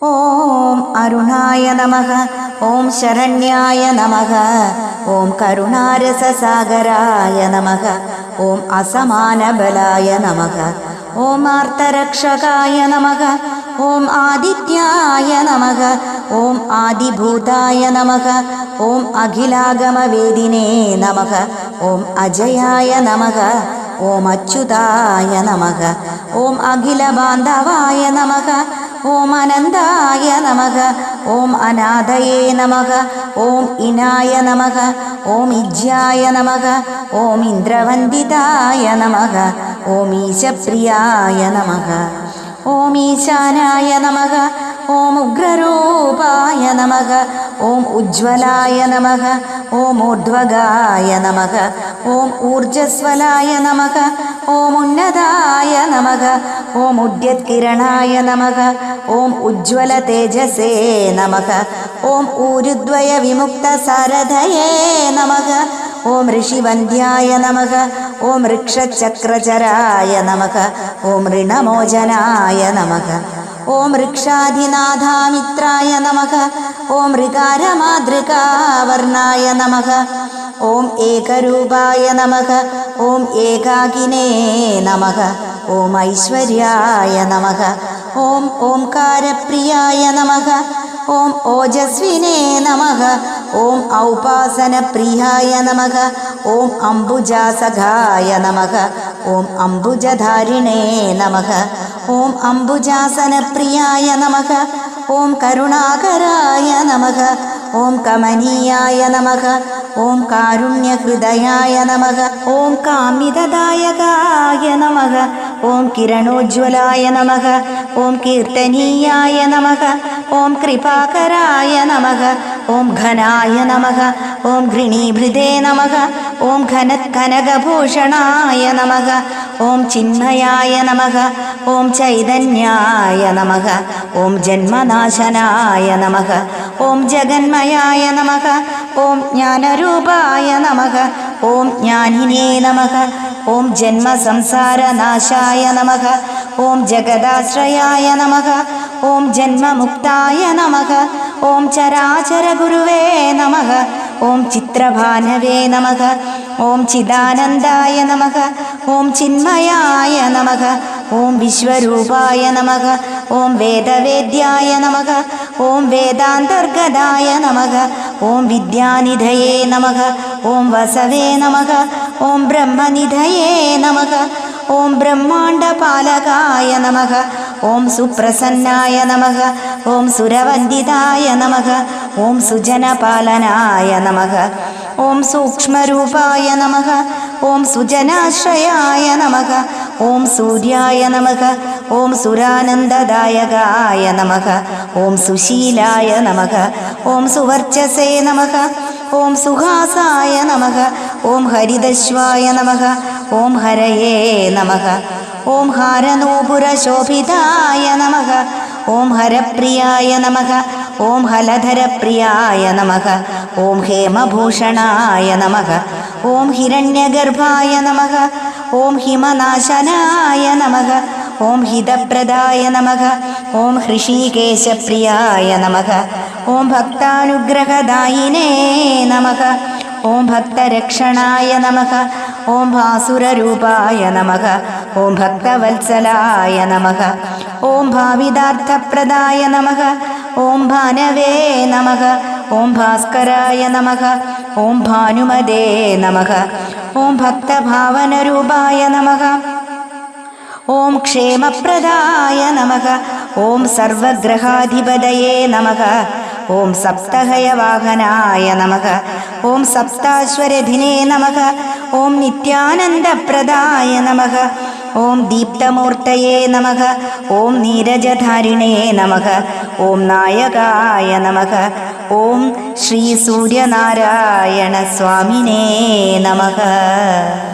ഓം അരുണായ നമഃ ഓം ശരണ്യായ നമഃ ഓം കരുണാരസസാഗരായ നമഃ ഓം അസമാനബലായ നമഃ ഓം ആർത്തരക്ഷകായ നമഃ ഓം ആദിത്യായ നമഃ ഓം ആദിഭൂതായ നമഃ ഓം അഖിലാഗമവേദിനേ നമഃ ഓം അജയായ നമഃ ഓം അച്യുതായ നമഃ ഓം അഖിലബാന്ധവായ നമഃ ഓം അനന്തായ നമഃ ഓം അനാഥയേ നമഃ ഓം ഇനായ നമഃ ഓം ഇജ്യായ നമഃ ഓം ഇന്ദ്രവന്ദിതായ നമഃ ഓം ഈശപ്രിയായ നമഃ ഓം ഈശാനായ നമഃ ഓം ഉഗ്രരൂപായ നമഃ ഓം ഉജ്വലായ നമഃ ഓം ഊർധ്വഗായ നമഃ ഓം ഊർജസ്വലായ നമഃ ഓം ഉന്നതായ നമഃ ഓം ഉദ്യത്കിരണായ നമഃ. ഓം ഉജ്ജ്വല തേജസേ നമഃ. ഓം ഊരുദ്വയ വിമുക്ത സാരഥയേ നമഃ. ഓം ഋഷിവന്ധ്യായ നമഃ. ഓം വൃക്ഷചക്രചരായ നമഃ. ഓം ഋണമോചനായ നമഃ. ഓം വൃക്ഷാധിനാഥാമിത്രായ നമഃ. ഓം ഋകാരമാതൃകാവർണായ നമഃ. ഓം ഏകരൂപായ നമഃ. ഓം ഏകാകിനേ നമഃ. ഓം ഐശ്വര്യായ നമഃ ഓം ഓംകാരപ്രിയായ നമഃ ഓം ഓജസ്വിനേ നമഃ ഓം ഔപാസനപ്രിയായ നമഃ ഓം അംബുജാസഖായ നമഃ ഓം അംബുജധാരിണേ നമഃ ഓം അംബുജാസനപ്രിയായ നമഃ ഓം കരുണാകരായ നമഃ ഓം കമനീയായ നമഃ ഓം കാരുണ്യഹൃദയായ നമഃ ഓം കാമിതദായകായ നമഃ ഓം കിരണോജ്വലായ നമഃ ഓം കീർത്തനീയായ നമഃ ഓം കൃപാകരായ നമഃ ഓം ഘനായ നമഃ ഓം ഘൃണീഭൃതേ നമഃ ഓം ഘനത്കനകഭൂഷണായ നമഃ ഓം ചിന്മയായ നമഃ ഓം ചൈതന്യായ നമഃ ഓം ജന്മനാശനായ നമഃ ഓം ജഗന്മയായ നമഃ ഓം ജ്ഞാനരൂപായ നമഃ ഓം ജ്ഞാനിനേ നമഃ ഓം ജന്മസംസാരനാശായ നമഃ ഓം ജഗദാശ്രയായ നമഃ ഓം ജന്മമുക്തായ നമഃ ഓം ചരാചരഗുരുവേ നമഃ ഓം ചിത്രഭാനവേ നമഃ ഓം ചിദാനന്ദായ നമഃ ഓം ചിന്മയായ നമഃ ഓം വിശ്വരൂപായ നമഃ ഓം വേദവേദ്യായ നമഃ ഓം വേദാന്തർഗതായ നമഃ ഓം വിദ്യാനിധയേ നമഃ ഓം വസവേ നമഃ ഓം ബ്രഹ്മനിധയേ നമ ഓം ബ്രഹ്മാണ്ടപാലകായ നമ ഓം സുപ്രസന്നായ നമ ഓം സുരവന്ദിതായ നമ ഓം സുജനപാലനായ നമ ഓം സൂക്ഷ്മരൂപായ നമ ഓം സുജനാശ്രയായ നമ ഓം സൂര്യായ നമ ഓം സുരാനന്ദദായകായ നമ ഓം സുശീലായ നമ ഓം സുവർച്ചസേ നമ ഓം സുഹാസായ നമഃ ഓം ഹരിതശ്വായ നമ ഓം ഹരയേ നമ ഓം ഹാരനൂപുരശോഭിതായ നമ ഓം ഹരപ്രിയായ നമ ഓം ഹലധരപ്രിയായ നമ ഓം ഹേമഭൂഷണായ നമ ഓം ഹിരണ്യഗർഭായ നമ ഓം ഹിമനാശനായ നമ ഓം ഹിതപ്രദായ നമ ഓം ഹൃഷീകേശപ്രിയായ നമ ഓം ഭക്താനുഗ്രഹദായിനേ നമഃ ഓം ഭക്തരക്ഷണായ നമഃ ഓം ഭാസുരരൂപായ നമഃ ഓം ഭക്തവത്സലായ നമഃ ഓം ഭാവിതാർത്ഥപ്രദായ നമഃ ഓം ഭാനവേ നമഃ ഓം ഭാസ്കരായ നമഃ ഓം ഭാനുമതേ നമഃ ഓം ഭക്തഭാവനരൂപായ നമഃ ഓം ക്ഷേമപ്രദായ നമഃ ഓം സർവഗ്രഹാധിപതയേ നമഃ ഓം സപ്തഹയവാഹനായ നമഃ ഓം സപ്താശ്വരധിനേ നമഃ. ഓം നിത്യാനന്ദപ്രദായ നമഃ. ഓം ദീപ്തമൂർത്തയേ നമഃ. ഓം നീരജധാരിണേ നമഃ. ഓം നായകായ നമഃ. ഓം ശ്രീ സൂര്യനാരായണ സ്വാമിനേ നമഃ.